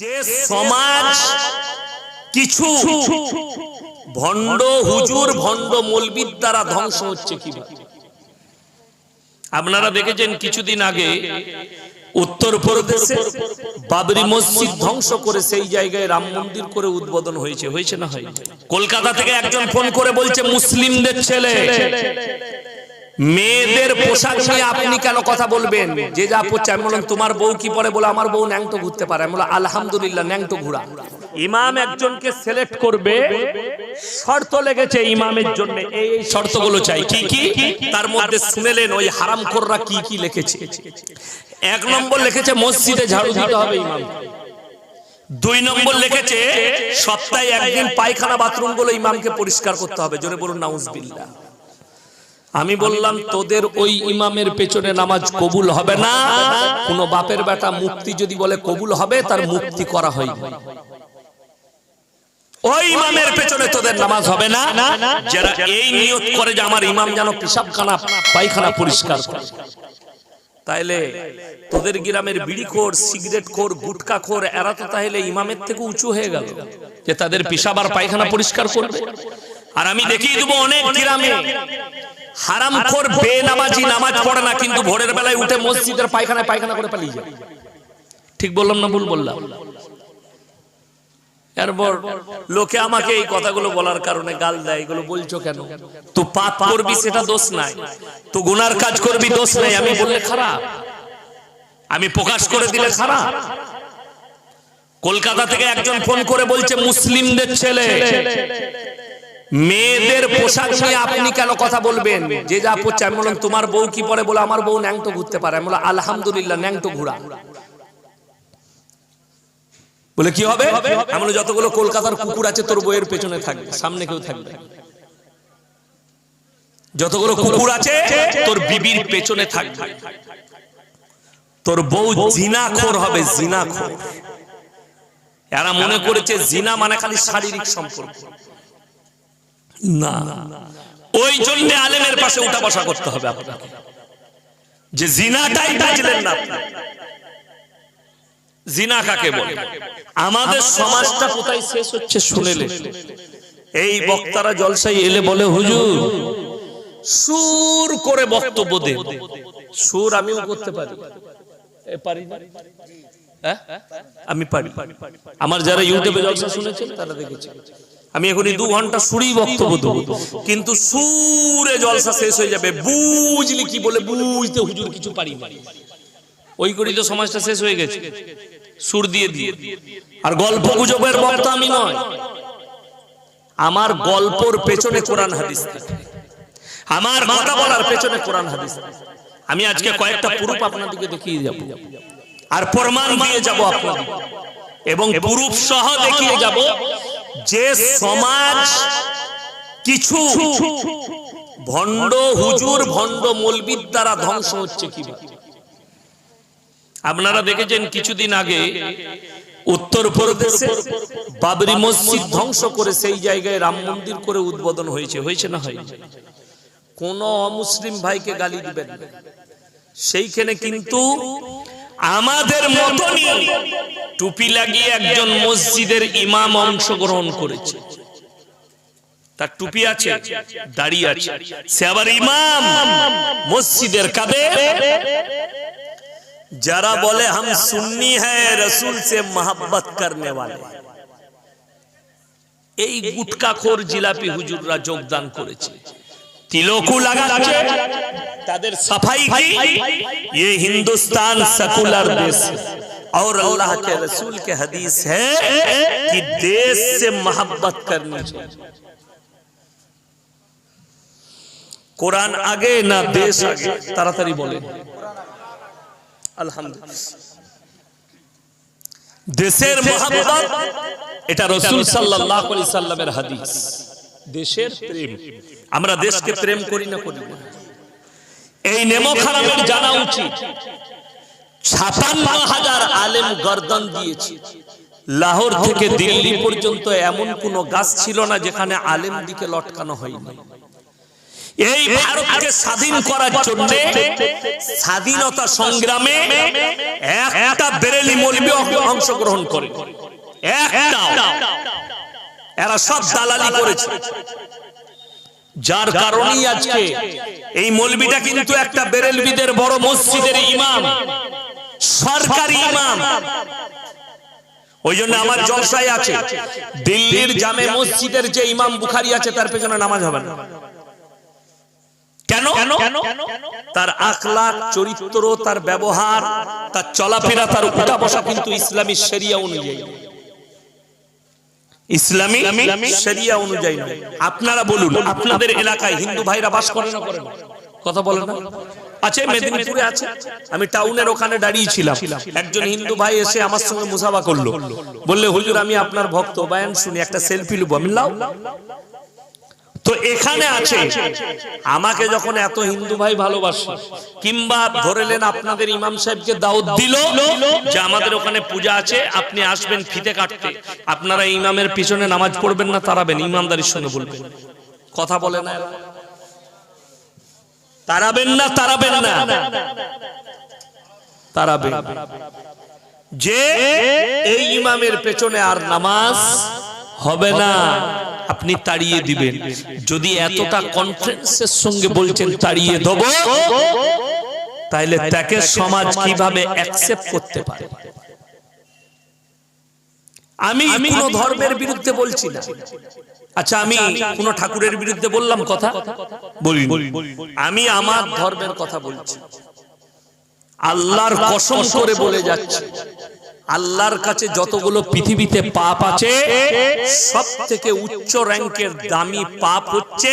যে সমাজ কিছু ভণ্ড হুজুর ভণ্ড মলবির দ্বারা ধ্বংস হচ্ছে কীভাবে? আপনারা দেখেছেন কিছুদিন আগে উত্তর প্রদেশে বাবরি মসজিদ ধ্বংস করে সেই জায়গায় রাম মন্দির করে উদ্বোধন হয়েছে। হয়েছে না হয়? কলকাতা থেকে একজন ফোন করে বলছে মুসলিমদের ছেলে। মেয়েদের পোশাক নিয়ে আপনি কেন কথা বলবেন? যে যা পড়ছে আমি বললাম তোমার বউ কি পরে বলে আমার বউ ন্যাংটো ঘুরতে পারে। আমি বললাম আলহামদুলিল্লাহ ন্যাংটো ঘুরা ইমাম একজনকে সিলেক্ট করবে শর্ত লেগেছে ইমামের জন্য। এই শর্তগুলো চাই। কি কি? তার মধ্যে শুনেলেন ওই হারামখোররা কি কি লিখেছে? এক নম্বর লিখেছে মসজিদে ঝাড়ু দিতে হবে ইমাম দুই নম্বর লিখেছে সপ্তাহে একদিন পায়খানা বাথরুমগুলো ইমামকে পরিষ্কার করতে হবে। জোরে বলুন নাউজবিল্লাহ। আমি বললাম তোদের ওই ইমামের পেছনে নামাজ কবুল হবে না কোন বাপের বেটা মুক্তি যদি বলে কবুল হবে তার মুক্তি করা হয় ওই ইমামের পেছনে তোদের নামাজ হবে না যারা এই নিয়ত করে যে আমার ইমাম যেন পেশাবখানা পায়খানা পরিষ্কার করে তাইলে তোদের গ্রামের বিড়িখোর সিগারেট খোর গুটকা খোর এরা তো তাহলে ইমামের থেকে উঁচু হয়ে গেল যে তাদের পেশাব আর পায়খানা পরিষ্কার করবে আর আমি দেখিয়ে দেবো অনেক গ্রামে হারাম খোর বেনামাজি নামাজ পড়ে না কিন্তু ভোরের বেলায় উঠে মসজিদের পায়খানায় পায়খানা করে পালিয়ে যায়। ঠিক বললাম না ভুল বললাম? এরপর লোকে আমাকে এই কথাগুলো বলার কারণে গাল দেয় এগুলো বলছো কেন? তো পাপ করবি সেটা দোষ নাই। তো গুনার কাজ করবি দোষ নাই আমি বললে খারাপ। আমি প্রকাশ করে দিলে খারাপ। কলকাতা থেকে একজন ফোন করে বলছে মুসলিমদের ছেলে। মেয়েদের পোশাক নিয়ে আপনি কেন কথা বলবেন? যে যা পড়ছে, আমি বললাম, তোমার বউ কি পরে বলে, আমার বউ ন্যাংটো ঘুরতে পারে। আমি বললাম, আলহামদুলিল্লাহ, ন্যাংটো ঘুরা বলে, কি হবে? আমি যতগুলো কলকাতার কুকুর আছে, তোর বইয়ের পেছনে থাকবে, সামনে কেউ থাকবে। যতগুলো কুকুর আছে, তোর বিবির পেছনে থাকবে। তোর বউ জিনাখোর হবে, জিনাখোর। এরা মনে করেছে জিনা মানে খালি শারীরিক সম্পর্ক। না। ওই জন্য আলেমের পাশে উঠা বসা করতে হবে আপনাকে। যে জিনাটাই বুঝলেন না জিনা কাকে বলে? আমাদের সমাজটা কোথায় শেষ হচ্ছে শুনেলে এই বক্তারা জলসাই এলে বলে হুজুর সুর করে বক্তব্য দেন। সুর আমিও করতে পারি। পারি হ্যাঁ? আমি পারি। আমার যারা ইউটিউবে জলসা শুনেছেন তারা দেখেছেন। আমি এখনই দু ঘণ্টা সুরি বক্তব্য দেবো। কিন্তু সুরে জলসা শেষ হয়ে যাবে। বুঝলি কি বলে? বুঝতে হুজুর কিছু পারি ওই করি তো সমাজটা শেষ হয়ে গেছে। সুর দিয়ে দিয়ে। আর গল্প গুজবের বক্তা আমি নয়। আমার গল্পর পেছনে কোরআন হাদিস আমার কথা বলার পেছনে কোরআন হাদিস আমি আজকে কয়েকটা পুরুপ আপনাদেরকে দেখিয়ে যাব। আর প্রমাণ দিয়ে যাব আপনাদের। এবং পুরুপ সহ দেখিয়ে যাব। যে সমাজ কিছু ভণ্ড হুজুর, ভণ্ড মলবির দ্বারা ধ্বংস হচ্ছে কীভাবে? আপনারা দেখেছেন কিছুদিন আগে উত্তর প্রদেশে বাবরি মসজিদ ধ্বংস করে সেই জায়গায় রাম মন্দির করে উদ্বোধন হয়েছে। হয়েছে না হয় কোন অমুসলিম ভাইকে গালি দিবেন সেইখানে কিন্তু আমাদের মতনই টুপি লাগিয়ে একজন মসজিদের ইমাম অংশগ্রহণ করেছে। তার টুপি আছে দাঁড়িয়ে আছে। সে আবার ইমাম মসজিদের কাবে। যারা বলে, হাম সুন্নি হ্যাঁ রসুল সে মহাব্বত করলে वाले এই গুটকাখোর জিলাপি হুজুররা যোগদান করেছে। তিলকু লাগাচ্ছে। তাদের সাফাই এই হিন্দুস্তান সেকুলার দেশ। और अल्लाह के रसूल के हदीस है कि देश से मोहब्बत करनी चाहिए কোরআন আগে না দেশ আগে তাড়াতাড়ি বলেন আলহামদুলিল্লাহ দেশের মহাব্বত এটা রসুল সাল্লাল্লাহু আলাইহি সাল্লামের হাদিস দেশের প্রেম আমরা দেশকে প্রেম করি না করি না এই নেমো খারাপের জানা উচিত ছাপান্ন হাজার আলেম গর্দন দিয়েছে। লাহোর থেকে দিল্লি পর্যন্ত এমন কোন গাছ ছিল না যেখানে আলেম দিকে লটকানো হয়নি। এই ভারতকে স্বাধীন করার জন্য স্বাধীনতা সংগ্রামে একটা বেরেলি মৌলবী অংশগ্রহণ করে। এরা সব দালালি করেছে। যার কারণেই আজকে এই মৌলবীটা কিন্তু একটা বেরেলবিদের বড় মসজিদের ইমাম। সরকারি ইমাম। ওই জন্য আমার জলসায় আছে। দিল্লির জামে মসজিদের যে ইমাম বুখারি আছে তার পেছনে নামাজ হবে না। কেন? তার আখলাক চরিত্র তার ব্যবহার তার চলাফেরা তার উঠা বসা কিন্তু ইসলামী শরিয়া অনুযায়ী। ইসলামী শরিয়া অনুযায়ী নয়। আপনারা বলুন আপনাদের এলাকায় হিন্দু ভাইরা বাস করে না করে না? কথা বলেন না? আছে, মেদিনীপুরে আছে। আমি টাউনের ওখানে দাঁড়িয়ে ছিলাম। একজন হিন্দু ভাই এসে আমার সঙ্গে মুসাফা করল। বললে, হুজুর, আমি আপনার ভক্ত। বায়ান শুনি, একটা সেলফি লুবো। আমি লাও। তো এখানে আছে। আমাকে যখন এত হিন্দু ভাই ভালোবাসে, কিংবা ধরেলেন আপনাদের ইমাম সাহেবকে দাওয়াত দিল যে আমাদের ওখানে পূজা আছে, আপনি আসবেন ফিতে কাটতে। আপনারা ইমামের পিছনে নামাজ পড়বেন না, তারাবেন। ইমানদারির সঙ্গে বলবেন। কথা বলে না? তারাবেন না তারাবেন না। তারাবেন। যে এই ইমামের পেছনে আর নামাজ হবে না, আপনি তাড়িয়ে দিবেন। যদি এতটা কনফিডেন্সের সঙ্গে বলছেন, তাড়িয়ে দেব তাহলে তাকে সমাজ কীভাবে অ্যাকসেপ্ট করতে পারে? আমি কোন ধর্মের বিরুদ্ধে বলছি না। আচ্ছা আমি কোন ঠাকুরের বিরুদ্ধে বললাম কথা? বলি আমি আমার ধর্মের কথা বলছি। আল্লাহর কসম করে বলে যাচ্ছে। আল্লাহর কাছে যতগুলো পৃথিবীতে পাপ আছে সব থেকে উচ্চ র্যাঙ্কের দামি পাপ হচ্ছে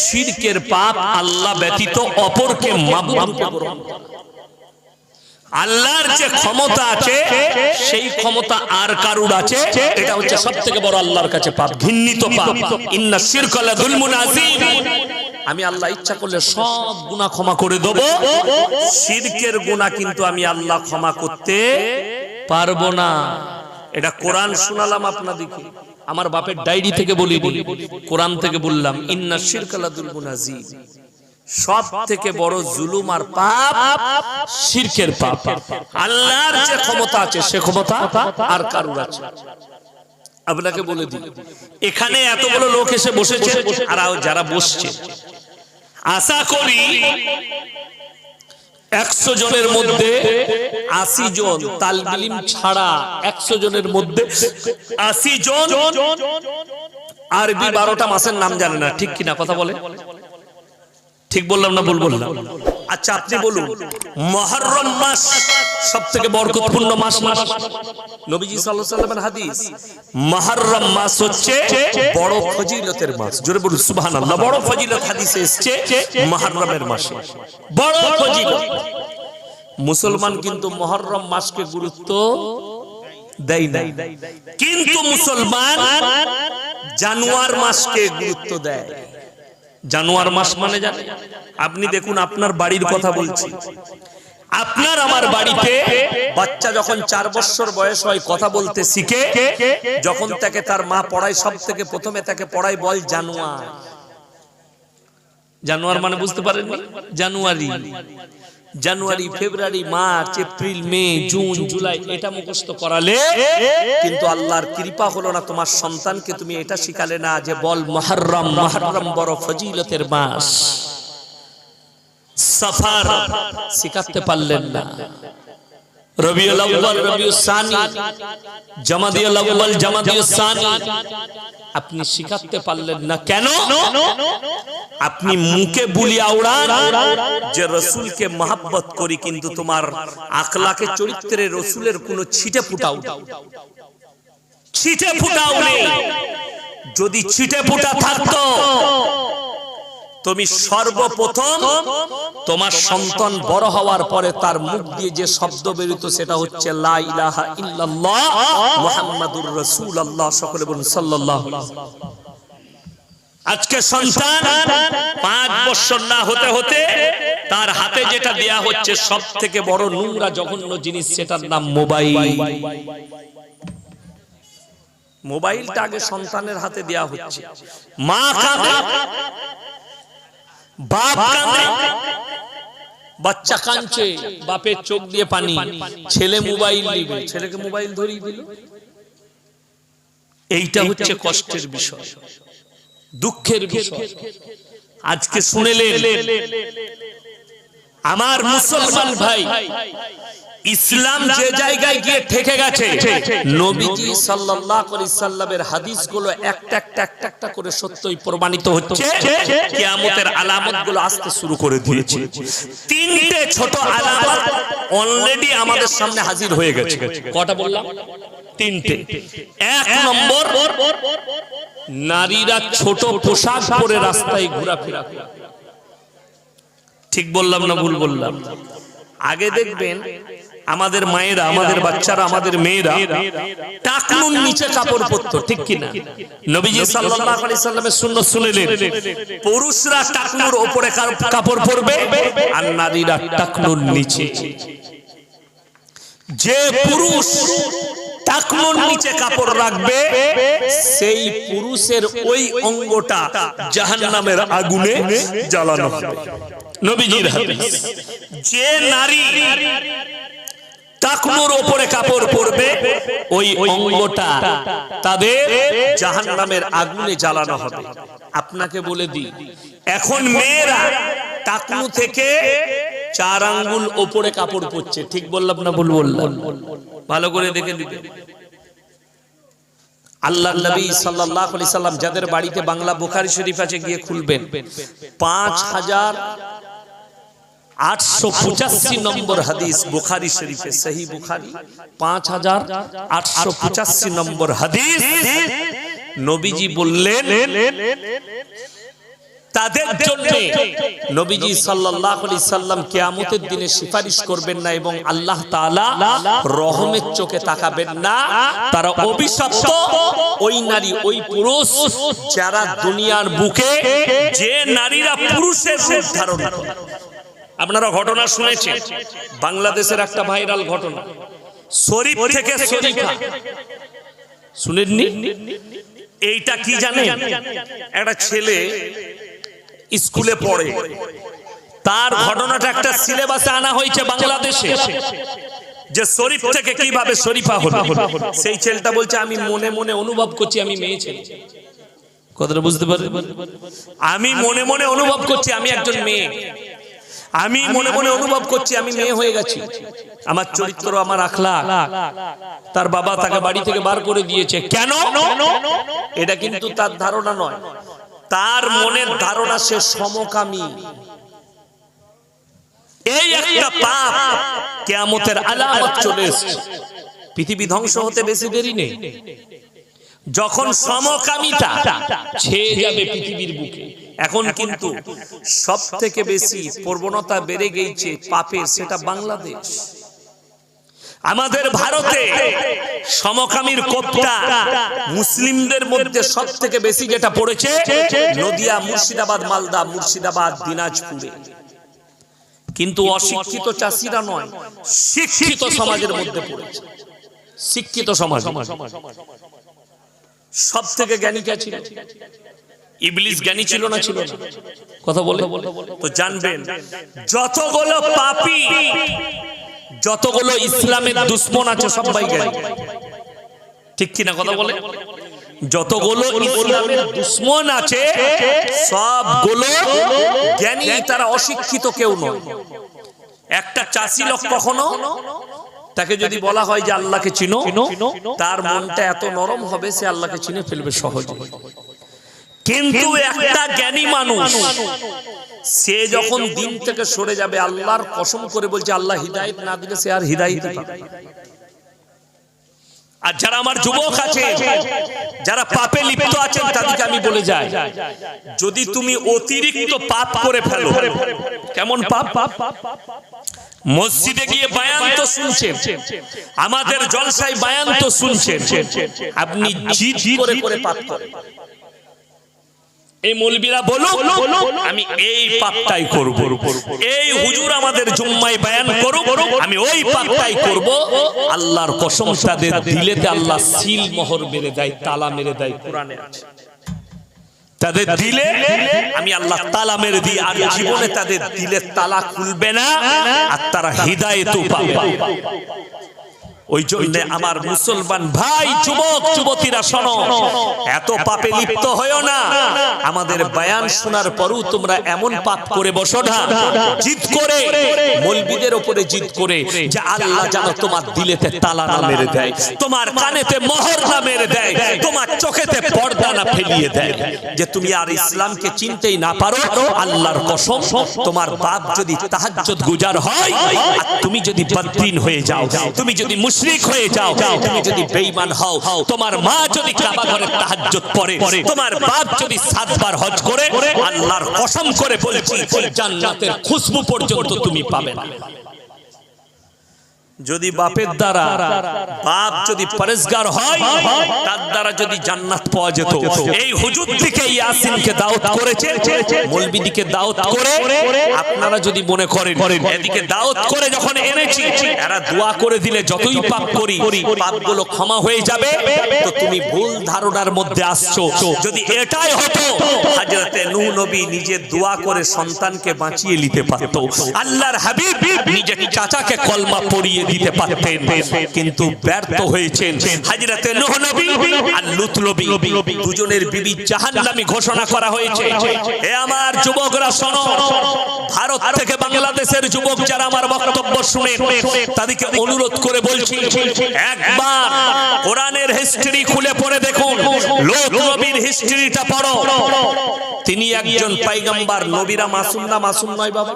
শিরকের পাপ। আল্লাহ ব্যতীত অপরকে মাপ। আল্লাহর যে ক্ষমতা আছে, সেই ক্ষমতা আর কারুর আছে? এটা হচ্ছে সব থেকে বড় আল্লাহর কাছে পাপ, ঘৃণিত পাপ। ইন্না আমি আল্লাহ ইচ্ছা করলে সব গুনাহ ক্ষমা করে দেব। শিরকের গুনাহ কিন্তু আমি আল্লাহ ক্ষমা করতে পারব না। এটা কোরআন শোনালাম আপনাদেরকে। আমার বাপের ডায়েরি থেকে বলিনি। কোরআন থেকে বললাম, ইন্না শিরকালা যুলমুন আযীম। সব থেকে বড় জুলুম আর পাপ শিরকের পাপ। আল্লাহর যে ক্ষমতা আছে সে ক্ষমতা আর কারুর আছে। আপনাকে বলে দিই এখানে এতগুলো লোক এসে বসেছে আর যারা বসছে। আশা করি একশো জনের মধ্যে আশি জন তালবিলিম ছাড়া একশো জনের মধ্যে আশি জন আরবি বারোটা মাসের নাম জানে না ঠিক কিনা কথা বলে? ঠিক বললাম না ভুল বললাম? আচ্ছা আপনি বলুন, মহরম মাস সব থেকে বরকতপূর্ণ মাস মাস নবীজি সাল্লামের হাদিস, মহরম মাস হচ্ছে বড় ফজিলতের মাস। জোরে বলুন, সুবহানাল্লাহ, বড় ফজিলত হাদিসে এসেছে মহরমের মাসে। বড় ফজিলত। মুসলমান কিন্তু মহরম মাসকে গুরুত্ব দেয় না। কিন্তু মুসলমান জানুয়ার মাসকে গুরুত্ব দেয়। জানুয়ার মাস মানে জানে? আপনি দেখুন, আপনার বাড়ির কথা বলছি। আপনার আমার বাড়িতে বাচ্চা যখন চার বছর বয়স হয়, কথা বলতে শিখে, যখন তাকে তার মা পড়ায়, সব থেকে প্রথমে তাকে পড়ায় বল জানুয়ার। জানুয়ার মানে বুঝতে পারেন জানুয়ারি। জানুয়ারি ফেব্রুয়ারি মার্চ এপ্রিল মে জুন জুলাই এটা মুখস্ত করালে কিন্তু আল্লাহর কৃপা হলো না তোমার সন্তানকে তুমি এটা শিখালে না যে বল মহরম মহরম বড় ফজিলতের মাস। সাফার শিখাতে পারলেন না। রবিউল আউয়াল রবিউল সানি জামাদিউল আউয়াল জামাদিউল সানি। আপনি শিখাতে পারলেন না। কেন? আপনি মুখে বুলি আওড়ান যে রসুলকে মহাব্বত করি কিন্তু তোমার আখলাকে চরিত্রে রসুলের কোনো ছিটে ফুটাও ছিটে ফুটাও নেই। যদি ছিটে ফুটা থাকতো তুমি সর্বপ্রথম তোমার সন্তান বড় হওয়ার পরে তার মুখ দিয়ে যে শব্দ বেরিত সেটা হচ্ছে সকলে বলুন আলাইহি আজকে সন্তান পাঁচ বছর না হতে হতে তার হাতে যেটা দেয়া হচ্ছে সব থেকে বড় নোংরা জঘন্য জিনিস সেটার নাম মোবাইল। মোবাইলটা আগে সন্তানের হাতে দেয়া হচ্ছে। মা বাপ কাঁদে। বাচ্চা কাঁদছে বাপের চোখ দিয়ে পানি। ছেলে মোবাইল নিবে ছেলেকে মোবাইল ধরিয়ে দিল। এইটা হচ্ছে কষ্টের বিষয়। দুঃখের বিষয়। আজকে শুনেলেন। আমার মুসলমান ভাই ইসলাম যে জায়গায় গিয়ে ঠেকে গেছে নবীজি সাল্লাল্লাহু আলাইহি সাল্লামের হাদিসগুলো একটা একটা একটা একটা করে সত্যই প্রমাণিত হচ্ছে কিয়ামতের আলামতগুলো আসতে শুরু করে দিয়েছে। তিনটে ছোট আলামত অলরেডি আমাদের সামনে হাজির হয়ে গেছে। কটা বললাম? তিনটে। এক নম্বর নারীরা ছোট পোশাক পরে রাস্তায় ঘোরাফেরা করে। ঠিক বললাম না ভুল বললাম? আগে দেখবেন আমাদের মায়েরা, আমাদের বাচ্চারা, আমাদের মেয়েরা টাকনুর নিচে কাপড় পরতো, ঠিক কিনা? নবীজি সাল্লাল্লাহু আলাইহি সাল্লামের সুন্নাত শুনেলেন, পুরুষরা টাকনুর উপরে কাপড় পরবে আর নারীরা টাকনুর নিচে। যে পুরুষ টাকনুর নিচে কাপড় রাখবে, সেই পুরুষের ওই অঙ্গটা জাহান্নামের আগুনে জ্বালানো হবে। নবীজির হাদিস যে নারী টাকনুর ওপরে কাপড় পরবে, ওই অঙ্গটা তাদের জাহান্নামের আগুনে জ্বালানো হবে। আপনাকে বলে এখন মেয়েরা থেকে চার আঙ্গুল ওপরে কাপড় পরছে। ঠিক বললাম না ভুল বললাম? ভালো করে দেখে দিতে আল্লাহ নবী সাল্লাম যাদের বাড়িতে বাংলা বুখারী শরীফ আছে গিয়ে খুলবেন। পাঁচ হাজার আটশো পঁচাশি নম্বর হাদিস বুখারি পাঁচ হাজার আটশো পঁচাশি নম্বর হাদিস। নবীজি বললেন, তাদের নবীজি সাল্লাম কিয়ামতের দিনে সুপারিশ করবেন না এবং আল্লাহ তাআলা রহমের চোখে তাকাবেন না। তারা অভিশপ্ত ওই নারী, ওই পুরুষ যারা দুনিয়ার বুকে যে নারীরা পুরুষের রূপ ধারণ আপনারা ঘটনা শুনেছেন। বাংলাদেশের একটা ভাইরাল ঘটনা। শরীফ থেকে শরীফা। শুনেননি? এইটা কি জানেন? একটা ছেলে স্কুলে পড়ে। তার ঘটনাটা একটা সিলেবাসে আনা হয়েছে বাংলাদেশে। যে শরীফ থেকে কীভাবে শরীফা হলো? সেই ছেলেটা বলছে আমি মনে মনে অনুভব করছি আমি মেয়ে ছেলে। কথাটা বুঝতে পারি আমি মনে মনে অনুভব করছি আমি একজন মেয়ে। আমি মনে মনে অনুভব করছি আমি মেয়ে হয়ে গেছি। আমার চরিত্র আমার আখলা তার বাবা তাকে বাড়ি থেকে বার করে দিয়েছে। কেন? এটা কিন্তু তার ধারণা নয়। তার মনের ধারণা সে সমকামী। এই একটা পাপ কেয়ামতের আলামত চলে এসেছে। পৃথিবী ধ্বংস হতে বেশি দেরি নেই। যখন সমকামিতা ছেয়ে যাবে পৃথিবীর বুকে এখন কিন্তু সব থেকে বেশি প্রবণতা বেড়ে গেছে পাপের সেটা বাংলাদেশ। আমাদের ভারতে সমকামীর কোপটা মুসলিমদের মধ্যে সব থেকে বেশি যেটা পড়েছে নদিয়া মুর্শিদাবাদ মালদা মুর্শিদাবাদ দিনাজপুরে। কিন্তু অশিক্ষিত চাষিরা নয় শিক্ষিত সমাজের মধ্যে পড়েছে। শিক্ষিত সমাজ। সব থেকে জ্ঞানী কে ছিল ইবলিস জ্ঞানী ছিল না ছিল না। কথা বলে? তো জানবেন যতগুলো পাপী যতগুলো ইসলামের দুশ্মন আছে সবাই জ্ঞানী ঠিক কিনা কথা বলে? যতগুলো ইসলামের দুশ্মন আছে সবগুলো জ্ঞানী তারা অশিক্ষিত কেউ নয়। একটা চাষি লোক কখনো তাকে যদি বলা হয় যে আল্লাহকে চিনো তার মনটা এত নরম হবে সে আল্লাহকে চিনে ফেলবে সহজে। কিন্তু একটা জ্ঞানী মানুষ সে যখন দিন থেকে সরে যাবে আল্লাহর কসম করে বলছে আল্লাহ হিদায়ত না দিলে সে আর হিদায়ত। আর যারা আমার যুবক আছে যারা পাপে লিপ্ত আছেন তাদেরকে আমি বলে যাই যদি তুমি অতিরিক্ত পাপ করে ফেলো কেমন পাপ? পাপ? মসজিদে গিয়ে বায়ান তো শুনছেন আমাদের জলসায় বায়ান তো শুনছেন। আপনি জিদ করে করে পাপ করেন। এই মৌলবীরা বলো আমি এই পাপটাই করব। এই হুজুর আমাদের জুম্মায় বায়ান করো আমি ওই পাপটাই করব। আল্লাহর কসম তাদের দিলেতে আল্লাহ সিল মোহর মেরে দেয় তালা মেরে দেয়। কোরআনে আছে। তাদের দিলে আমি আল্লাহ তালা মেরে দিই আর জীবনে তাদের দিলের তালা খুলবে না আর তারা হৃদায়ত পাবে। ওই জন্য আমার মুসলমান ভাই যুবক যুবতীরা শোনো। এত পাপে লিপ্ত হয়েও না। আমাদের বয়ান শোনার পরও তোমরা এমন পাপ করে বসো না। জিদ করে মলবিদের উপরে জিদ করে যে আল্লাহ যেন তোমার দিলেতে তালা না মেরে দেয় তোমার কানেতে মোহর না মেরে দেয় তোমার চোখেতে পর্দা না ফেলিয়ে দেয়। যে তুমি আর ইসলামকে চিনতেই না পারো আল্লাহর কসম তোমার বাপ যদি তাহাজ্জুদ গুজার হয় আর তুমি যদি বদ্দিন হয়ে যাও তুমি যদি মুশরিক হয়ে যাও। তুমি যদি বেঈমান হও তোমার মা যদি কাবা ঘরে তাহাজ্জুদ পড়ে তোমার বাপ যদি সাতবার হজ করে আল্লাহর কসম করে বলছি জান্নাতের খুশবু পর্যন্ত তুমি পাবে না। যদি বাপের দ্বারা বাপ যদি পরেশগার হয় তার দ্বারা যদি জান্নাত পাওয়া যেত। এই হুজুর থেকে ইয়াসিনকে দাওয়াত করেছে মলবিদিকে দাওয়াত করে আপনারা যদি মনে করেন এদিকে দাওয়াত করে যখন এনেছি এরা দোয়া করে দিলে যতই পাপ করি পাপগুলো ক্ষমা হয়ে যাবে। তো তুমি ভুল ধারণার মধ্যে আসছো। যদি এটাই হতো হযরতে নূহ নবী নিজে দোয়া করে সন্তানকে বাঁচিয়ে নিতে পারত। আল্লাহর হাবিব নিজের চাচাকে কলমা পড়িয়ে দিতে পারতেন, কিন্তু ব্যর্থ হয়েছেন হাজরাতে নবী আর লূত নবী। দুজনের বিবি জাহান্নামী ঘোষণা করা হয়েছে। হে আমার যুবকরা শোনো, ভারত থেকে বাংলাদেশের যুবক যারা আমার বক্তব্য শুনে, তাদেরকে অনুরোধ করে বলছি, একবার কোরআনের হিস্ট্রি খুলে পড়ে দেখুন লোক নবীর হিস্ট্রিটা পড়ো। তিনি একজন পাইগাম্বার, নবীরা মাসুম না মাসুম নয় বাবা।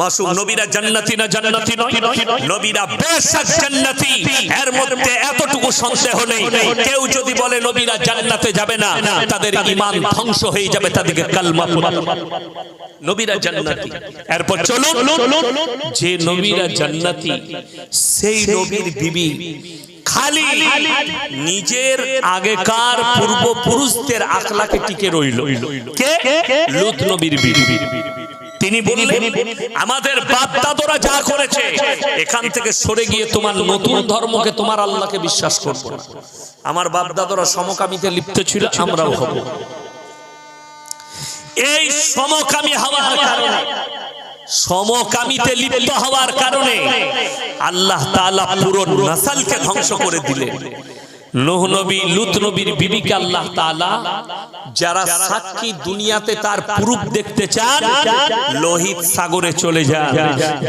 মাসুম নবীরা জান্নাতি না জান্নাতি নয়? নবীরা বেশক জান্নাতি। এর মধ্যে এতটুকু সন্দেহ নেই। কেউ যদি বলে নবীরা জান্নাতে যাবে না তাদের ঈমান ধ্বংস হয়ে যাবে তাদেরকে কালমা নবীরা জান্নাতি। এরপর চলুন। যে নবীরা জান্নাতি সেই নবীর বিবি খালি নিজের আগেকার পূর্বপুরুষদের আখলাকে টিকে রইল। কে? লুত নবীর বিবি। তিনি বললেন আমাদের বাপ দাদরা যা করেছে এখান থেকে সরে গিয়ে তোমার নতুন ধর্মকে তোমার আল্লাহকে বিশ্বাস করব না। আমার বাপ দাদরা সমকামিতে লিপ্ত ছিল আমরাও হব। এই সমকামী হওয়ার কারণে সমকামিতে লিপ্ত হওয়ার কারণে আল্লাহ তাআলা পুরো নাসালকে ধ্বংস করে দিলেন। নোহ নবী, লুত নবীর বিবিকে আল্লাহ তাআলা যারা সাক্ষী দুনিয়াতে তার প্রুফ দেখতে চান, লোহিত সাগরে চলে যান।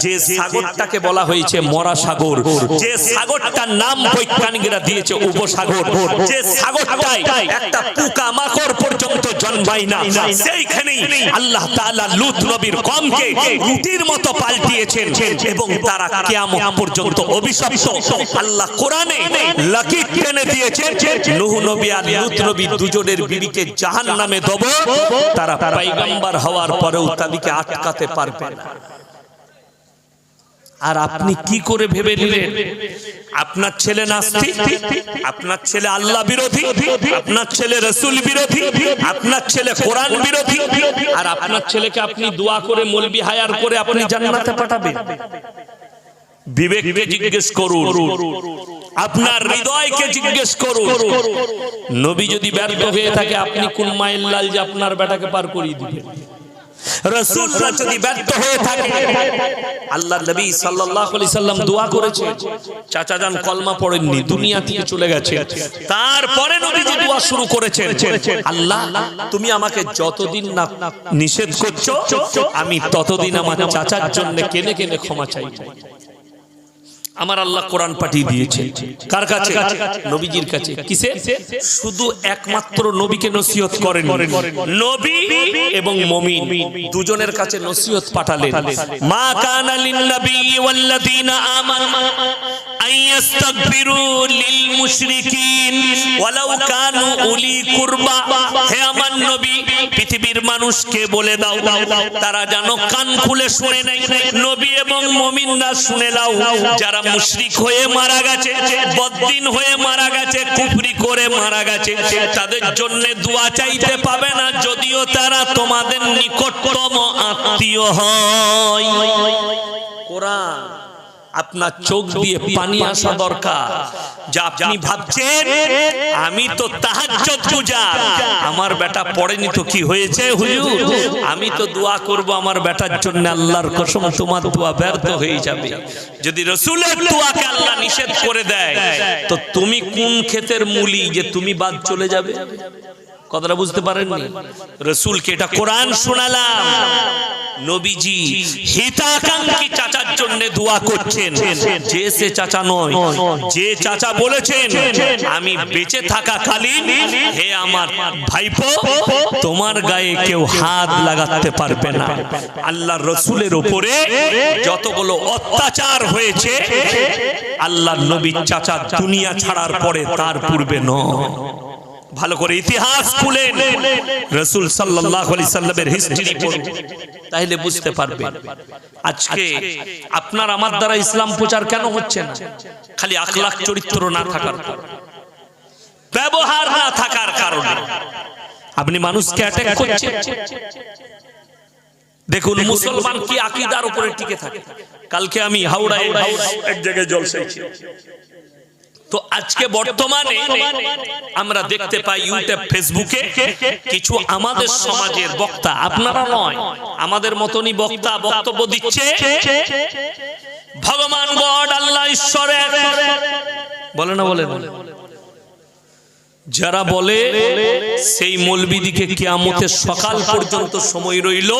যে সাগরটাকে বলা হয়েছে মরা সাগর, যে সাগরটার নাম বৈজ্ঞানিকরা দিয়েছে উপসাগর, যে সাগরটায় একটা পোকা মাকড় পর্যন্ত জন্মায় না, সেইখানেই আল্লাহ তাআলা লুত নবীর কমকে রুটির মতো পাল্টিয়েছেন এবং তারা কিয়ামত পর্যন্ত অভিশপ্ত। আল্লাহ কোরআনে লাকির নূহ নবী আর লূত নবী দুজনের বিবিকে জাহান্নামে দেব। তারা পয়গম্বর হওয়ার পরেও তাদেরকে আটকাতে পারবে না। আর আপনি কি করে ভেবে নিলেন? আপনার ছেলে নাস্তিক আপনার ছেলে আল্লাহ বিরোধী আপনার ছেলে রসুল বিরোধী আপনার ছেলে কোরআন বিরোধী আর আপনার ছেলেকে আপনি দোয়া করে মলবি হায়ার করে আপনি জান্নাতে পাঠাবেন। বিবেককে জিজ্ঞেস করুন আপনার হৃদয়কে জিজ্ঞেস করুন। নবী যদি ব্যর্থ হয়ে থাকে, আপনি কোন মায়ের লাল যে আপনার বেটাকে পার করিয়ে দিবেন? করেছে, চাচা যান কলমা পড়েননি, দুনিয়া চলে গেছে। তারপরে শুরু করেছেন, আল্লাহ, তুমি আমাকে যতদিন না নিষেধ করছ, আমি ততদিন আমার চাচার জন্য কেনে কেনে ক্ষমা চাই। আমার আল্লাহ কোরআন পাঠিয়ে দিয়েছে। কার কাছে? নবীজির কাছে। কিসে? শুধু একমাত্র নবীকে নসিহত করেন নবী এবং মমিন দুজনের কাছে নসিহত পাঠালেন। মা কানা লিন নবী ওয়াল্লাযিনা আমানু। নাও, যারা মুশরিক হয়ে মারা গেছে, বদ্দিন হয়ে মারা গেছে, কুফরি করে মারা গেছে, তাদের জন্য দোয়া চাইতে পাবে না, যদিও তারা তোমাদের নিকটতম আত্মীয় হয়। কোরআন আপনার চোখ দিয়ে পানি আসা দরকার। যা আপনি ভাবছেন আমি তো তাহাজ্জুদ পূজার। আমার বেটা পড়েনি তো কি হয়েছে হুজুর? আমি তো দোয়া করব আমার বেটার জন্য আল্লাহর কসম তোমার দোয়া ব্যর্থ হয়ে যাবে। যদি রসুলের দোয়াকে আল্লাহ নিষেধ করে দেয় তো তুমি কোন ক্ষেতের মূলি যে তুমি বাদ চলে যাবে? কথাটা বুঝতে পারেননি? রসুলকে এটা কোরআন শোনালাম। নবীজি হিতাকাঙ্ক্ষী চাচার জন্য দোয়া করছেন। যে সে চাচা নয়, যে চাচা বলেছেন, আমি বেঁচে থাকা কালীন, হে আমার ভাইপো, তোমার গায়ে কেউ হাত লাগাতে পারবে না। আল্লাহ রসুলের উপরে যতগুলো অত্যাচার হয়েছে, আল্লাহ নবী চাচা দুনিয়া ছাড়ার পরে তার পূর্বে নয়। ভালো করে ইতিহাস খুলেন। রসুল সাল্লাহ আলি সাল্লামের হিস্ট্রি পড়ুন তাহলে বুঝতে পারবেন আজকে আপনার আমার দ্বারা ইসলাম প্রচার কেন হচ্ছে না? খালি আখলাখ চরিত্র না থাকার ব্যবহার না থাকার কারণে। আপনি মানুষকে অ্যাটাক করছেন। দেখুন মুসলমান কি আকিদার উপরে টিকে থাকে? কালকে আমি হাওড়ায় এক জায়গায় জলসাই ছিল তো আজকে বর্তমানে আমরা দেখতে পাই ইউটিউব ফেসবুকে কিছু আমাদের সমাজের বক্তা। আপনারা নয় আমাদের মতনই বক্তা বক্তব্য দিচ্ছে। ভগবান গড আল্লাহ ঈশ্বরের। বলে না বলে না। যারা বলে সেই মলবিদিকে কিয়ামতের সকাল পর্যন্ত সময় রইল,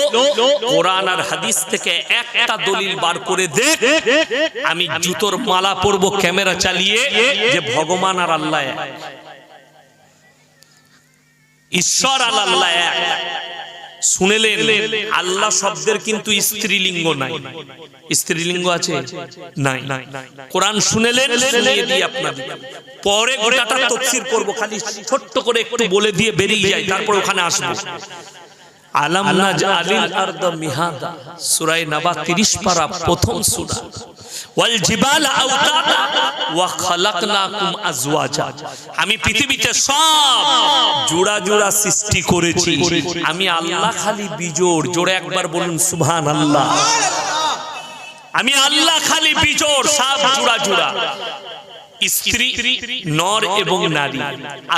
কোরআন আর হাদিস থেকে একটা দলিল বার করে দেখ আমি জুতোর মালা পরব, ক্যামেরা চালিয়ে, যে ভগবান আর আল্লাহ ঈশ্বর আর আল্লাহ শুনেলেন আল্লাহ শব্দের কিন্তু স্ত্রীলিঙ্গ নাই। স্ত্রীলিঙ্গ আছে? নাই। কোরআন শুনেলেন শুনিয়ে দিই আপনাদের। পরে গোটাটা তফসির করব খালি ছোট্ট করে একটু বলে দিয়ে বেরিয়ে যাই তারপর ওখানে আসব। আলাম নাজআলিল আরদ মিহাদা। সূরা নাবা 30 পারা প্রথম সূরা। ওয়াল জিবাল আওতাদা ওয়া খালাকনাকুম আজওয়াজা। আমি পৃথিবীতে সব জোড়া জোড়া সৃষ্টি করেছি। আমি আল্লাহ খালি বিজোড়। জোরে একবার বলুন সুবহানাল্লাহ। আমি আল্লাহ খালি বিজোড় সব জোড়া জোড়া। স্ত্রী, নর এবং নারী,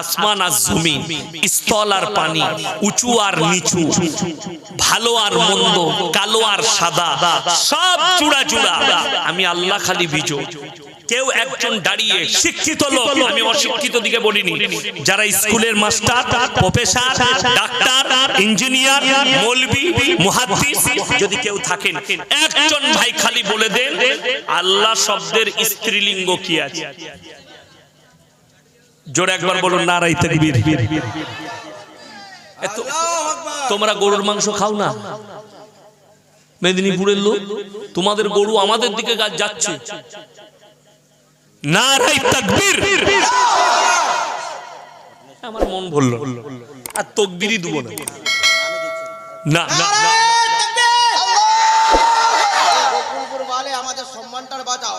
আসমান আর জমি স্থল আর পানি, উঁচু আর নিচু, ভালো আর মন্দ, কালো আর সাদা, সব চূড়া চূড়া। আমি আল্লাহ খালি বিজো। কেউ একজন দাঁড়িয়ে শিক্ষিত লোক আমি অশিক্ষিত দিকে বলিনি যারা স্কুলের মাস্টার প্রফেসর ডাক্তার ইঞ্জিনিয়ার মৌলবি মুহাদ্দিস যদি কেউ থাকেন একজন ভাই খালি বলে দেন আল্লাহ শব্দের স্ত্রীলিঙ্গ কি আছে? জোরে একবার বলুন নারাই তাকবীর। তোমরা গরুর মাংস খাও না? মেদিনীপুরের লোক তোমাদের গরু আমাদের দিকে যাচ্ছে। নারাই তাকবীর আমার মন বলল আর তকবিরই দেবো না না না আমাদের সম্মানটা বাঁচাও